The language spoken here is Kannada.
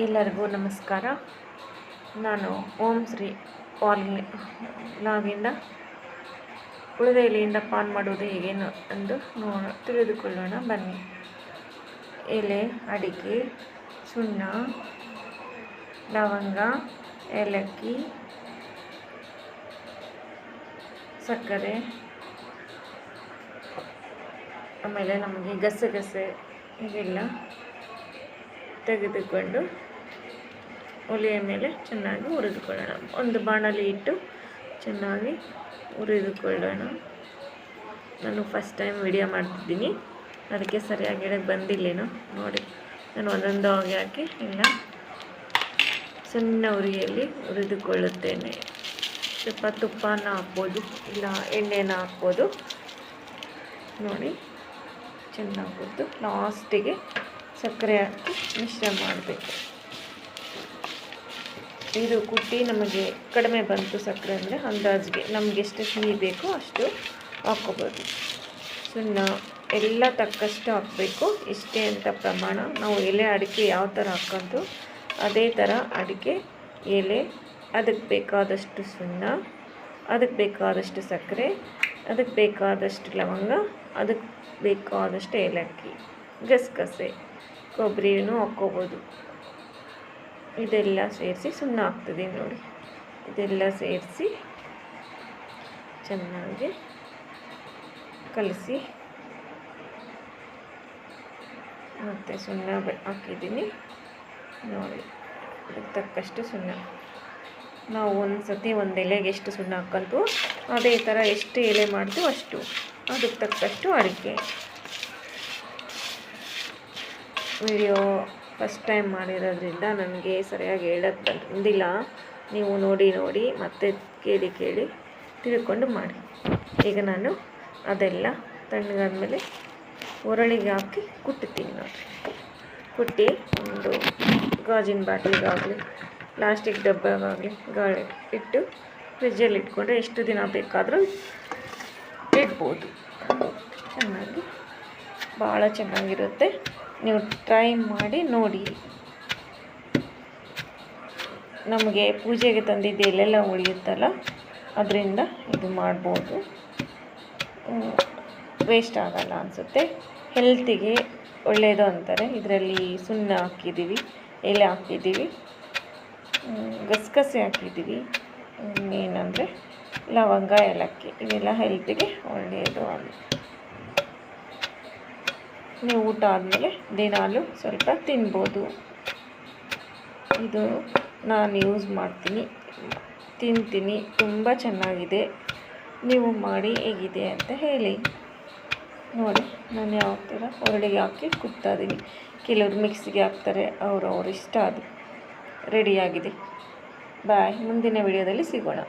ಎಲ್ಲರಿಗೂ ನಮಸ್ಕಾರ. ನಾನು ಓಂ ಶ್ರೀ ಪಾಲ್ಗೆ ಲಾಗಿಂದ ಉಳಿದ ಎಲೆಯಿಂದ ಪಾನ್ ಮಾಡುವುದು ಹೇಗೇನು ಎಂದು ನೋ ತಿಳಿದುಕೊಳ್ಳೋಣ. ಬನ್ನಿ. ಎಲೆ, ಅಡಿಕೆ, ಸುಣ್ಣ, ಲವಂಗ, ಏಲಕ್ಕಿ, ಸಕ್ಕರೆ, ಆಮೇಲೆ ನಮಗೆ ಗಸಗಸೆ, ಹೀಗೆಲ್ಲ ತೆಗೆದುಕೊಂಡು ಒಲೆಯ ಮೇಲೆ ಚೆನ್ನಾಗಿ ಹುರಿದುಕೊಳ್ಳೋಣ. ಒಂದು ಬಾಣಲಿ ಇಟ್ಟು ಚೆನ್ನಾಗಿ ಹುರಿದುಕೊಳ್ಳೋಣ. ನಾನು ಫಸ್ಟ್ ಟೈಮ್ ವಿಡಿಯೋ ಮಾಡ್ತಿದ್ದೀನಿ. ಅದಕ್ಕೆ ಸರಿಯಾಗಿ ಹೇಳಕ್ಕೆ ಬಂದಿಲ್ಲೇನೋ ನೋಡಿ, ನಾನು ಒಂದೊಂದು ಹೋಗಿ ಹಾಕಿ ಎಲ್ಲ ಸಣ್ಣ ಉರಿಯಲ್ಲಿ ಹುರಿದುಕೊಳ್ಳುತ್ತೇನೆ. ಸ್ವಲ್ಪ ತುಪ್ಪನ ಹಾಕ್ಬೋದು, ಇಲ್ಲ ಎಣ್ಣೆನ ಹಾಕ್ಬೋದು. ನೋಡಿ, ಚೆನ್ನಾಗಿ ಹುರಿದು ಲಾಸ್ಟಿಗೆ ಸಕ್ಕರೆ ಹಾಕಿ ಮಿಶ್ರ ಮಾಡಬೇಕು. ಇದು ಕುಟ್ಟಿ ನಮಗೆ ಕಡಿಮೆ ಬಂತು ಸಕ್ಕರೆ ಅಂದರೆ ಅಂದಾಜಿಗೆ. ನಮಗೆ ಎಷ್ಟು ಸಿಹಿ ಬೇಕೋ ಅಷ್ಟು ಹಾಕ್ಕೋಬೋದು. ಸುಣ್ಣ ಎಲ್ಲ ತಕ್ಕಷ್ಟು ಹಾಕಬೇಕು. ಇಷ್ಟೇ ಅಂತ ಪ್ರಮಾಣ. ನಾವು ಎಲೆ ಅಡಿಕೆ ಯಾವ ಥರ ಹಾಕೋದು ಅದೇ ಥರ ಅಡಿಕೆ, ಎಲೆ, ಅದಕ್ಕೆ ಬೇಕಾದಷ್ಟು ಸುಣ್ಣ, ಅದಕ್ಕೆ ಬೇಕಾದಷ್ಟು ಸಕ್ಕರೆ, ಅದಕ್ಕೆ ಬೇಕಾದಷ್ಟು ಲವಂಗ, ಅದಕ್ಕೆ ಬೇಕಾದಷ್ಟು ಏಲಕ್ಕಿ. ಗಸಗಸೆ ಕೊಬ್ಬರಿನೂ ಹಾಕ್ಕೋಬೋದು. ಇದೆಲ್ಲ ಸೇರಿಸಿ ಸುಣ್ಣ ಹಾಕ್ತದೆ ನೋಡಿ. ಇದೆಲ್ಲ ಸೇರಿಸಿ ಚೆನ್ನಾಗಿ ಕಲಸಿ. ಮತ್ತು ಸುಣ್ಣ ಹಾಕಿದ್ದೀನಿ. ನೋಡಿ ಅದಕ್ಕೆ ತಕ್ಕಷ್ಟು ಸುಣ್ಣ. ನಾವು ಒಂದು ಸತಿ ಒಂದು ಎಲೆಗೆ ಎಷ್ಟು ಸುಣ್ಣ ಹಾಕಂತು ಅದೇ ಥರ ಎಷ್ಟು ಎಲೆ ಮಾಡ್ತೀವೋ ಅಷ್ಟು. ಅದಕ್ಕೆ ತಕ್ಕಷ್ಟು ಅಡಿಕೆ. ವಿಡಿಯೋ ಫಸ್ಟ್ ಟೈಮ್ ಮಾಡಿರೋದ್ರಿಂದ ನನಗೆ ಸರಿಯಾಗಿ ಹೇಳಕ್ಕೆ ಬಂದಿಲ್ಲ. ನೀವು ನೋಡಿ ನೋಡಿ, ಮತ್ತೆ ಕೇಳಿ ಕೇಳಿ ತಿಳ್ಕೊಂಡು ಮಾಡಿ. ಈಗ ನಾನು ಅದೆಲ್ಲ ತಣ್ಣಗಾದ್ಮೇಲೆ ಒರಳಿಗೆ ಹಾಕಿ ಕುಟ್ಟುತ್ತೀನಿ ನೋಡಿರಿ ಕುಟ್ಟಿ ಒಂದು ಗಾಜಿನ ಬಾಟ್ಲಿಗಾಗಲಿ, ಪ್ಲಾಸ್ಟಿಕ್ ಡಬ್ಬಗಾಗಲಿ, ಗಾಳಿ ಇಟ್ಟು ಫ್ರಿಜ್ಜಲ್ಲಿ ಇಟ್ಕೊಂಡ್ರೆ ಎಷ್ಟು ದಿನ ಬೇಕಾದರೂ ಇಡ್ಬೋದು. ಚೆನ್ನಾಗಿ, ಭಾಳ ಚೆನ್ನಾಗಿರುತ್ತೆ. ನೀವು ಟ್ರೈ ಮಾಡಿ ನೋಡಿ. ನಮಗೆ ಪೂಜೆಗೆ ತಂದಿದ್ದು ಎಲ್ಲೆಲ್ಲ ಉಳಿಯುತ್ತಲ್ಲ, ಅದರಿಂದ ಇದು ಮಾಡ್ಬೋದು. ವೇಸ್ಟ್ ಆಗಲ್ಲ ಅನಿಸುತ್ತೆ. ಹೆಲ್ತಿಗೆ ಒಳ್ಳೆಯದು ಅಂತಾರೆ. ಇದರಲ್ಲಿ ಸುಣ್ಣ ಹಾಕಿದ್ದೀವಿ, ಎಲೆ ಹಾಕಿದ್ದೀವಿ ಗಸಗಸೆ ಹಾಕಿದ್ದೀವಿ. ಏನಂದರೆ ಲವಂಗ, ಏಲಕ್ಕಿ, ಇವೆಲ್ಲ ಹೆಲ್ತಿಗೆ ಒಳ್ಳೆಯದು ಅಂತ ನೀವು ಊಟ ಆದಮೇಲೆ ದಿನಾಲು ಸ್ವಲ್ಪ ತಿನ್ಬೋದು. ಇದು ನಾನು ಯೂಸ್ ಮಾಡ್ತೀನಿ. ತಿಂತೀನಿ. ತುಂಬ ಚೆನ್ನಾಗಿದೆ. ನೀವು ಮಾಡಿ ಹೇಗಿದೆ ಅಂತ ಹೇಳಿ. ನೋಡಿ, ನಾನು ಯಾವ ಥರ ಒರಳಿಗೆ ಹಾಕಿ ಕುಟ್ತಾ ಇದ್ದೀನಿ. ಕೆಲವರು ಮಿಕ್ಸಿಗೆ ಹಾಕ್ತಾರೆ, ಅವ್ರವ್ರ ಇಷ್ಟ ಅದು. ರೆಡಿಯಾಗಿದೆ ಬಾಯ್, ಮುಂದಿನ ವಿಡಿಯೋದಲ್ಲಿ ಸಿಗೋಣ.